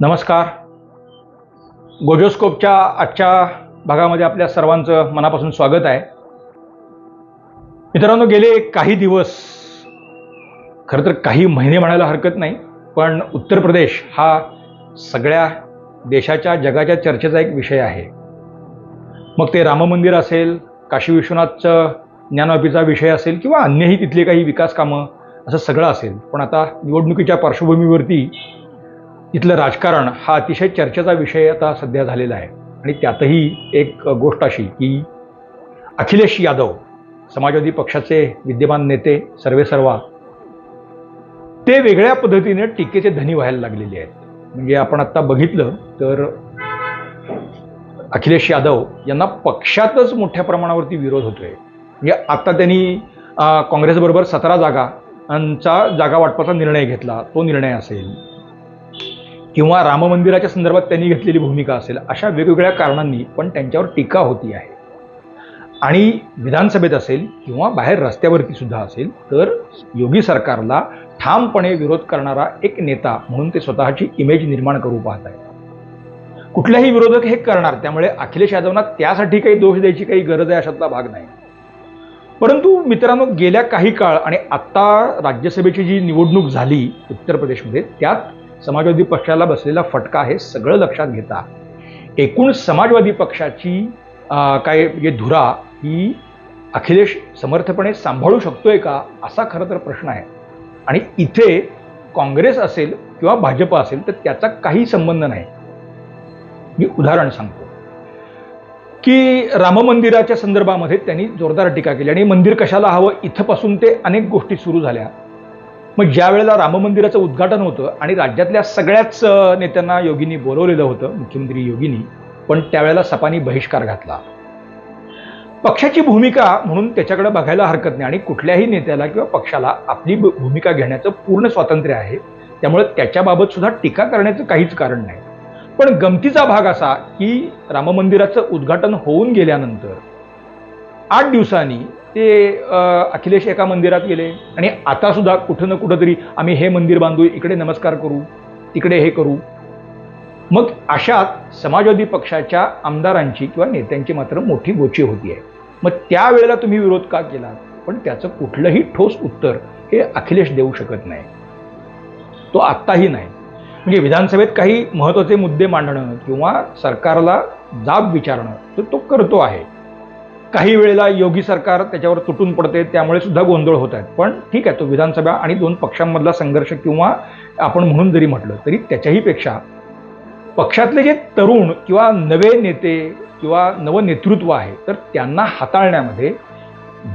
नमस्कार. गोजोस्कोपच्या आजच्या भागामध्ये आपल्या सर्वांचं मनापासून स्वागत आहे. मित्रांनो गेले काही दिवस खरं तर काही महिने म्हणायला हरकत नाही पण उत्तर प्रदेश हा सगळ्या देशाच्या जगाच्या चर्चेचा एक विषय आहे. मग ते राम मंदिर असेल काशी विश्वनाथचं ज्ञानवापीचा विषय असेल किंवा अन्यही तिथले काही विकास कामं असं सगळं असेल. पण आता निवडणुकीच्या पार्श्वभूमीवरती इथलं राजकारण हा अतिशय चर्चेचा विषय आता सध्या झालेला आहे. आणि त्यातही एक गोष्ट अशी की अखिलेश यादव समाजवादी पक्षाचे विद्यमान नेते सर्वेसर्वा ते वेगळ्या पद्धतीने टीकेचे धनी व्हायला लागलेले आहेत. म्हणजे आपण आत्ता बघितलं तर अखिलेश यादव यांना पक्षातच मोठ्या प्रमाणावरती विरोध होतोय. म्हणजे आता त्यांनी काँग्रेसबरोबर सतरा जागांचा जागा वाटपाचा निर्णय घेतला तो निर्णय असेल. किंवा राम मंदिराच्या संदर्भात त्यांनी घेतलेली भूमिका असेल अशा वेगवेगळ्या कारणांनी पण त्यांच्यावर टीका होती आहे. आणि विधानसभेत असेल किंवा बाहेर रस्त्यावरती सुद्धा असेल तर योगी सरकारला ठामपणे विरोध करणारा एक नेता म्हणून ते स्वतःची इमेज निर्माण करू पाहत आहेत कुठल्याही विरोधक हे करणार त्यामुळे अखिलेश यादवना त्यासाठी काही दोष द्यायची काही गरज आहे अशातला भाग नाही. परंतु मित्रांनो गेल्या काही काळ आणि आत्ता राज्यसभेची जी निवडणूक झाली उत्तर प्रदेशमध्ये त्यात समाजवादी पक्षाला बसलेला फटका हे सगळं लक्षात घेता. एकूण समाजवादी पक्षाची काय म्हणजे धुरा ही अखिलेश समर्थपणे सांभाळू शकतोय का असा खरं तर प्रश्न आहे. आणि इथे काँग्रेस असेल किंवा भाजप असेल तर त्याचा काही संबंध नाही. मी उदाहरण सांगतो. की राम मंदिराच्या संदर्भामध्ये त्यांनी जोरदार टीका केली आणि मंदिर कशाला हवं इथंपासून ते अनेक गोष्टी सुरू झाल्या. मग ज्या वेळेला राम मंदिराचं उद्घाटन होतं आणि राज्यातल्या सगळ्याच नेत्यांना योगींनी बोलवलेलं होतं मुख्यमंत्री योगींनी पण त्यावेळेला सपानी बहिष्कार घातला. पक्षाची भूमिका म्हणून त्याच्याकडे बघायला हरकत नाही आणि कुठल्याही नेत्याला किंवा पक्षाला आपली भूमिका घेण्याचं पूर्ण स्वातंत्र्य आहे. त्यामुळे त्याच्याबाबत सुद्धा टीका करण्याचं काहीच कारण नाही. पण गमतीचा भाग असा की राम मंदिराचं उद्घाटन होऊन गेल्यानंतर आठ दिवसांनी ते अखिलेश एका मंदिरात गेले. आणि आतासुद्धा कुठं ना कुठं तरी आम्ही हे मंदिर बांधू इकडे नमस्कार करू तिकडे हे करू. मग अशात समाजवादी पक्षाच्या आमदारांची किंवा नेत्यांची मात्र मोठी गोची होती आहे. मग त्यावेळेला तुम्ही विरोध का केला? पण त्याचं कुठलंही ठोस उत्तर हे अखिलेश देऊ शकत नाही. तो आत्ताही नाही. म्हणजे विधानसभेत काही महत्त्वाचे मुद्दे मांडणं किंवा सरकारला जाब विचारणं तर तो करतो आहे. काही वेळेला योगी सरकार त्याच्यावर तुटून पडते त्यामुळे सुद्धा गोंधळ होत आहेत. पण ठीक आहे तो विधानसभा आणि दोन पक्षांमधला संघर्ष किंवा आपण म्हणून जरी म्हटलं तरी त्याच्याही पेक्षा पक्षातले जे तरुण किंवा नवे नेते किंवा नवं नेतृत्व आहे तर त्यांना हाताळण्यामध्ये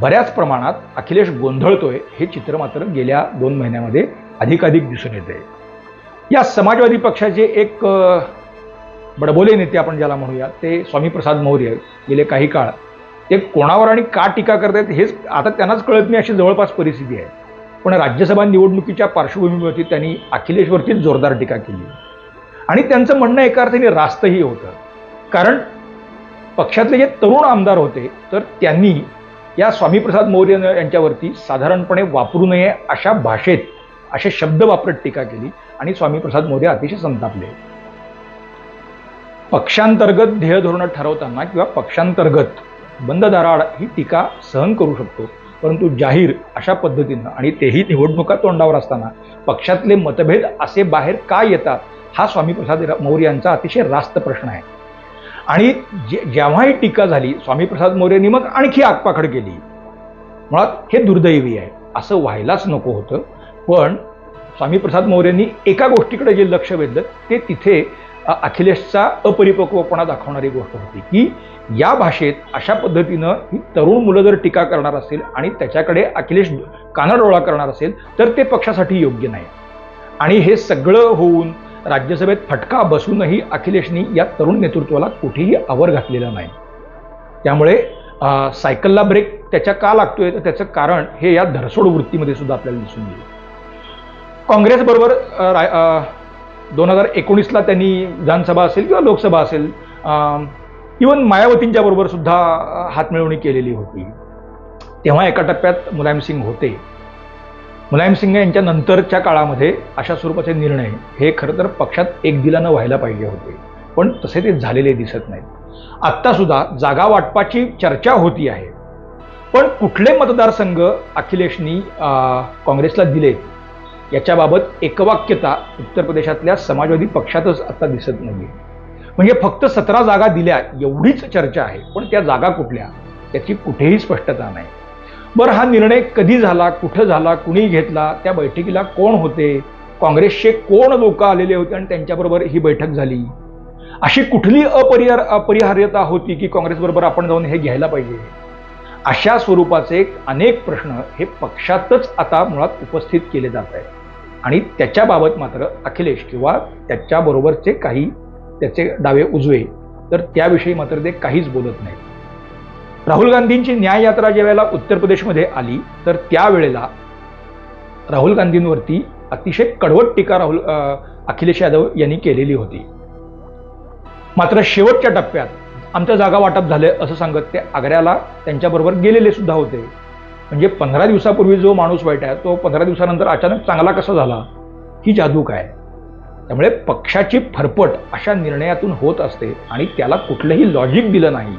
बऱ्याच प्रमाणात अखिलेश गोंधळतोय हे चित्र मात्र गेल्या दोन महिन्यामध्ये अधिकाधिक दिसून येते या समाजवादी पक्षाचे एक बडबोले नेते आपण ज्याला म्हणूया ते स्वामीप्रसाद मौर्य गेले काही काळ. ते कोणावर आणि का टीका करतायत हेच आता त्यांनाच कळत नाही अशी जवळपास परिस्थिती आहे. पण राज्यसभा निवडणुकीच्या पार्श्वभूमीवरती त्यांनी अखिलेशवरतीच जोरदार टीका केली. आणि त्यांचं म्हणणं एका अर्थाने रास्तही होतं. कारण पक्षातले जे तरुण आमदार होते तर त्यांनी या स्वामीप्रसाद मौर्य यांच्यावरती साधारणपणे वापरू नये अशा भाषेत असे शब्द वापरत टीका केली आणि स्वामीप्रसाद मौर्य अतिशय संतापले. पक्षांतर्गत ध्येय धोरणं ठरवताना किंवा पक्षांतर्गत बंद दाराआड ही टीका सहन करू शकतो. परंतु जाहीर अशा पद्धतीनं आणि तेही निवडणुका तोंडावर असताना पक्षातले मतभेद असे बाहेर का येतात हा स्वामीप्रसाद मौर्य यांचा अतिशय रास्त प्रश्न आहे. आणि जे जेव्हा ही टीका झाली स्वामीप्रसाद मौर्यांनी मग आणखी आगपाखड केली मुळात हे दुर्दैवी आहे असं व्हायलाच नको होतं. पण स्वामीप्रसाद मौर्यांनी एका गोष्टीकडे जे लक्ष वेधलं ते तिथे अखिलेशचा अपरिपक्वपणा दाखवणारी गोष्ट होती की या भाषेत अशा पद्धतीनं ही तरुण मुलं जर टीका करणार असेल आणि त्याच्याकडे अखिलेश कानाडोळा करणार असेल तर ते पक्षासाठी योग्य नाही. आणि हे सगळं होऊन राज्यसभेत फटका बसूनही अखिलेशनी या तरुण नेतृत्वाला कुठेही आवर घातलेला नाही. त्यामुळे सायकलला ब्रेक त्याच्या का लागतोय? तर त्याचं कारण हे या धरसोड वृत्तीमध्ये सुद्धा आपल्याला दिसून येईल. काँग्रेसबरोबर दोन हजार एकोणीसला त्यांनी विधानसभा असेल किंवा लोकसभा असेल इवन मायावतींच्या बरोबर सुद्धा हातमिळवणी केलेली होती. तेव्हा एका टप्प्यात मुलायम सिंग होते. मुलायम सिंग यांच्या नंतरच्या काळामध्ये अशा स्वरूपाचे निर्णय हे खरं तर पक्षात एक दिलानं व्हायला पाहिजे होते. पण तसे ते झालेले दिसत नाहीत. आत्तासुद्धा जागा वाटपाची चर्चा होती आहे. पण कुठले मतदारसंघ अखिलेशनी अं, काँग्रेसला दिलेत? याच्याबाबत एकवाक्यता उत्तर प्रदेशातल्या समाजवादी पक्षातच आता दिसत नाही म्हणजे फक्त सतरा जागा दिल्या एवढीच चर्चा आहे पण त्या जागा कुठल्या? त्याची कुठेही स्पष्टता नाही. बरं हा निर्णय कधी झाला कुठं झाला कुणी घेतला त्या बैठकीला कोण होते? काँग्रेसचे कोण लोक आलेले होते आणि त्यांच्याबरोबर ही बैठक झाली? अशी कुठली अपरिहार अपरिहार्यता होती की काँग्रेसबरोबर आपण जाऊन हे घ्यायला पाहिजे? अशा स्वरूपाचे अनेक प्रश्न हे पक्षातच आता मुळात उपस्थित केले जात आहेत. आणि त्याच्याबाबत मात्र अखिलेश किंवा त्याच्याबरोबरचे काही त्याचे डावे उजवे तर त्याविषयी मात्र ते काहीच बोलत नाहीत. राहुल गांधींची न्याय यात्रा ज्या वेळेला उत्तर प्रदेशमध्ये आली तर त्यावेळेला राहुल गांधींवरती अतिशय कडवट टीका राहुल अखिलेश यादव यांनी केलेली होती. मात्र शेवटच्या टप्प्यात आमच्या जागा वाटप झालं असं सांगत ते आग्र्याला त्यांच्याबरोबर गेलेले सुद्धा होते. म्हणजे पंधरा दिवसापूर्वी जो माणूस वाईट आहे तो पंधरा दिवसानंतर अचानक चांगला कसा झाला? ही जादू काय? त्यामुळे पक्षाची फरफट अशा निर्णयातून होत असते आणि त्याला कुठलंही लॉजिक दिलं नाही.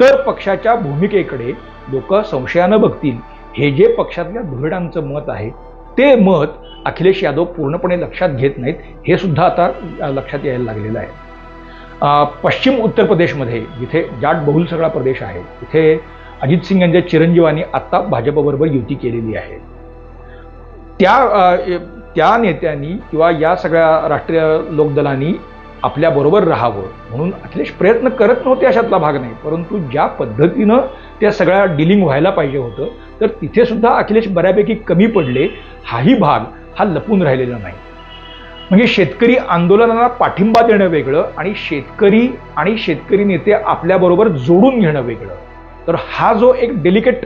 तर पक्षाच्या भूमिकेकडे लोक संशयानं बघतील. हे जे पक्षातल्या धुरडांचं मत आहे ते मत अखिलेश यादव पूर्णपणे लक्षात घेत नाहीत. हे सुद्धा आता लक्षात यायला लागलेलं आहे. पश्चिम उत्तर प्रदेशमध्ये जिथे जाट बहुल सगळा प्रदेश आहे तिथे अजित सिंग यांच्या चिरंजीवांनी आत्ता भाजपबरोबर युती केलेली आहे. त्या त्या नेत्यांनी किंवा या सगळ्या राष्ट्रीय लोकदलांनी आपल्याबरोबर राहावं म्हणून अखिलेश प्रयत्न करत नव्हते अशातला भाग नाही. परंतु ज्या पद्धतीनं त्या सगळ्या डिलिंग व्हायला पाहिजे होतं तर तिथे सुद्धा अखिलेश बऱ्यापैकी कमी पडले. हाही भाग हा लपून राहिलेला नाही. म्हणजे शेतकरी आंदोलनाला पाठिंबा देणं वेगळं आणि शेतकरी आणि शेतकरी नेते आपल्याबरोबर जोडून घेणं वेगळं. तर हा जो एक डेलिकेट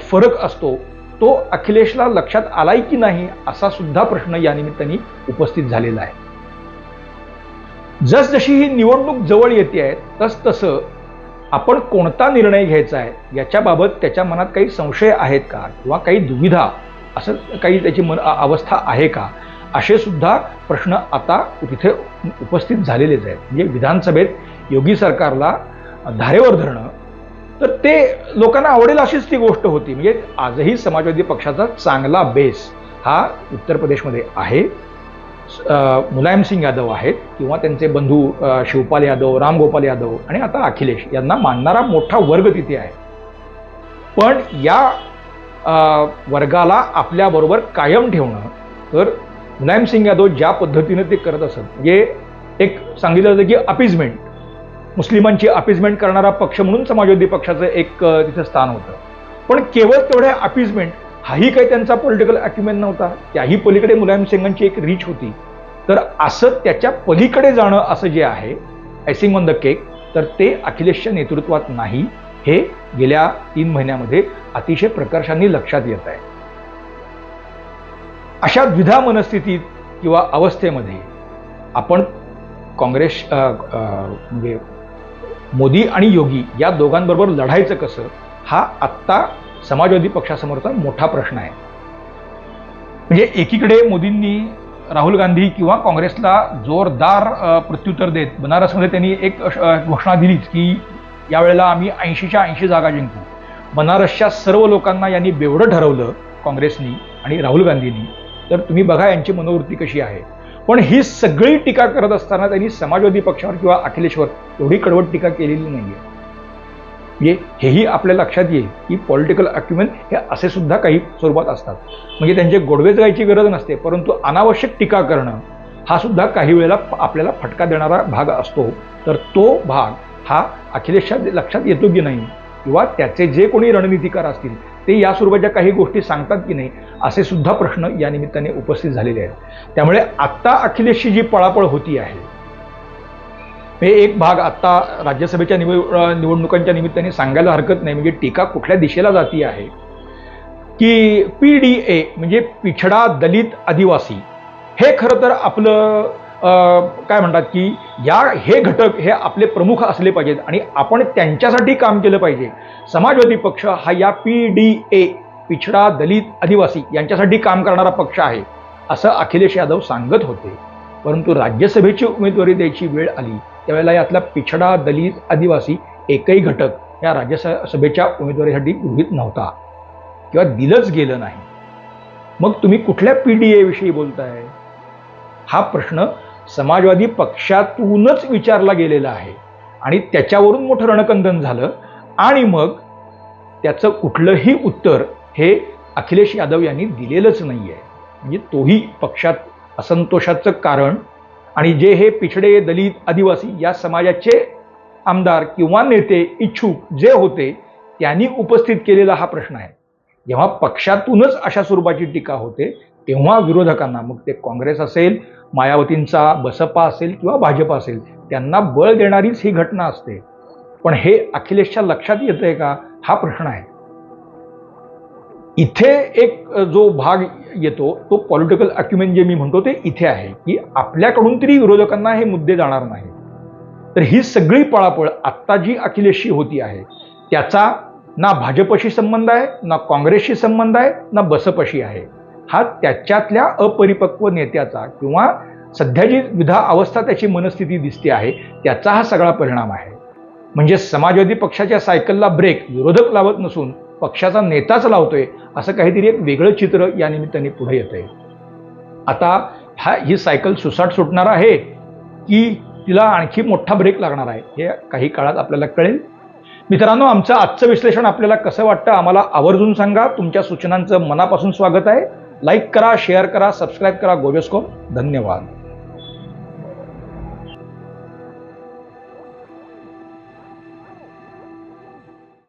फरक असतो तो अखिलेशला लक्षात आलाय की नाही असा सुद्धा प्रश्न या निमित्ताने उपस्थित झालेला आहे. जसजशी ही निवडणूक जवळ येते आहे तस तसं आपण कोणता निर्णय घ्यायचा आहे याच्याबाबत त्याच्या मनात काही संशय आहेत का? किंवा काही दुविधा असं काही त्याची मन अवस्था आहे का? असे सुद्धा प्रश्न आता तिथे उपस्थित झालेलेच आहेत. म्हणजे विधानसभेत योगी सरकारला धारेवर धरणं तर ते लोकांना आवडेल अशीच ती गोष्ट होती. म्हणजे आजही समाजवादी पक्षाचा चांगला बेस हा उत्तर प्रदेशमध्ये आहे. मुलायमसिंग मुलायम सिंग यादव आहेत किंवा त्यांचे बंधू शिवपाल यादव रामगोपाल यादव आणि आता अखिलेश यांना मानणारा मोठा वर्ग तिथे आहे. पण या वर्गाला आपल्याबरोबर कायम ठेवणं तर मुलायम सिंग यादव ज्या पद्धतीनं ते करत असत म्हणजे एक सांगितलं जातं की अपिजमेंट. मुस्लिमांची अपिजमेंट करणारा पक्ष म्हणून समाजवादी पक्षाचं एक तिथं स्थान होतं. पण केवळ तेवढ्या अपिजमेंट हाही काही त्यांचा पॉलिटिकल अक्युमेंट नव्हता. त्याही पलीकडे मुलायम सिंगांची एक रीच होती. तर असं त्याच्या पलीकडे जाणं असं जे आहे आयसिंग ऑन द केक तर ते अखिलेशच्या नेतृत्वात नाही. हे गेल्या तीन महिन्यामध्ये अतिशय प्रकर्षांनी लक्षात येत आहे. अशा द्विधा मनस्थितीत किंवा अवस्थेमध्ये आपण काँग्रेस म्हणजे मोदी आणि योगी या दोघांबरोबर लढायचं कसं हा आत्ता समाजवादी पक्षासमोरचा मोठा प्रश्न आहे. म्हणजे एकीकडे मोदींनी राहुल गांधी किंवा काँग्रेसला जोरदार प्रत्युत्तर देत बनारसमध्ये त्यांनी एक घोषणा दिलीच की यावेळेला आम्ही ऐंशीच्या ऐंशी जागा जिंकू. बनारसच्या सर्व लोकांना यांनी बेवडं ठरवलं काँग्रेसनी आणि राहुल गांधींनी. तर तुम्ही बघा यांची मनोवृत्ती कशी आहे. पण ही सगळी टीका करत असताना त्यांनी समाजवादी पक्षावर किंवा अखिलेशवर एवढी कडवट टीका केलेली नाहीये. म्हणजे हेही आपल्या लक्षात येईल की पॉलिटिकल अक्युमेंट हे असे सुद्धा काही स्वरूपात असतात. म्हणजे त्यांचे गोडवेच गायची गरज नसते परंतु अनावश्यक टीका करणं हा सुद्धा काही वेळेला आपल्याला फटका देणारा भाग असतो. तर तो भाग हा अखिलेशच्या लक्षात येतो की नाही? किंवा त्याचे जे कोणी रणनीतिकार असतील ते या स्वरूपाच्या काही गोष्टी सांगतात की नाही? असे सुद्धा प्रश्न या निमित्ताने उपस्थित झालेले आहेत. त्यामुळे आत्ता अखिलेशची जी पळापळ होती आहे हे एक भाग आत्ता राज्यसभेच्या निवड निवडणुकांच्या निमित्ताने सांगायला हरकत नाही. म्हणजे टीका कुठल्या दिशेला जाती आहे? की पी डी ए म्हणजे पिछडा दलित आदिवासी हे खरं तर आपलं काय म्हणतात की या हे घटक हे आपले प्रमुख असले पाहिजेत आणि आपण त्यांच्यासाठी काम केलं पाहिजे. समाजवादी पक्ष हा या पी डी ए पिछडा दलित आदिवासी यांच्यासाठी काम करणारा पक्ष आहे असं अखिलेश यादव सांगत होते. परंतु राज्यसभेची उमेदवारी द्यायची वेळ आली त्यावेळेला यातला पिछडा दलित आदिवासी एकही घटक या राज्यसभेच्या उमेदवारीसाठी गृहित नव्हता किंवा दिलंच गेलं नाही. मग तुम्ही कुठल्या पी डी एविषयी बोलताय? हा प्रश्न समाजवादी पक्षातूनच विचारला गेलेला आहे आणि त्याच्यावरून मोठं रणकंदन झालं आणि मग त्याचं कुठलंही उत्तर हे अखिलेश यादव यांनी दिलेलंच नाही आहे म्हणजे तोही पक्षात असंतोषाचं कारण आणि जे हे पिछडे दलित आदिवासी या समाजाचे आमदार किंवा नेते इच्छुक जे होते त्यांनी उपस्थित केलेला हा प्रश्न आहे. जेव्हा पक्षातूनच अशा स्वरूपाची टीका होते तेव्हा विरोधकांना मग ते काँग्रेस असेल मायावतींचा बसपा असेल किंवा भाजप असेल त्यांना बळ देणारीच ही घटना असते. पण हे अखिलेशच्या लक्षात येतंय का? हा प्रश्न आहे. इथे एक जो भाग येतो तो पॉलिटिकल अक्युमेंट जे मी म्हणतो ते इथे आहे की आपल्याकडून तरी विरोधकांना हे मुद्दे जाणार नाही तर ही सगळी पळापळ आत्ता जी अखिलेशशी होती आहे त्याचा ना भाजपशी संबंध आहे ना काँग्रेसशी संबंध आहे ना बसपशी आहे. हा त्याच्यातल्या अपरिपक्व नेत्याचा किंवा सध्या जी विधा अवस्था त्याची मनस्थिती दिसते आहे त्याचा हा सगळा परिणाम आहे. म्हणजे समाजवादी पक्षाच्या सायकलला ब्रेक विरोधक लावत नसून पक्षाचा नेताच लावतोय असं काहीतरी एक वेगळं चित्र या निमित्ताने पुढे येत आहे आता हा ही सायकल सुसाट सुटणार आहे की तिला आणखी मोठा ब्रेक लागणार आहे हे काही काळात आपल्याला कळेल. मित्रांनो आमचं आजचं विश्लेषण आपल्याला कसं वाटतं आम्हाला आवर्जून सांगा. तुमच्या सूचनांचं मनापासून स्वागत आहे. लाईक करा शेअर करा सबस्क्राईब करा गोवेस्कोप धन्यवाद.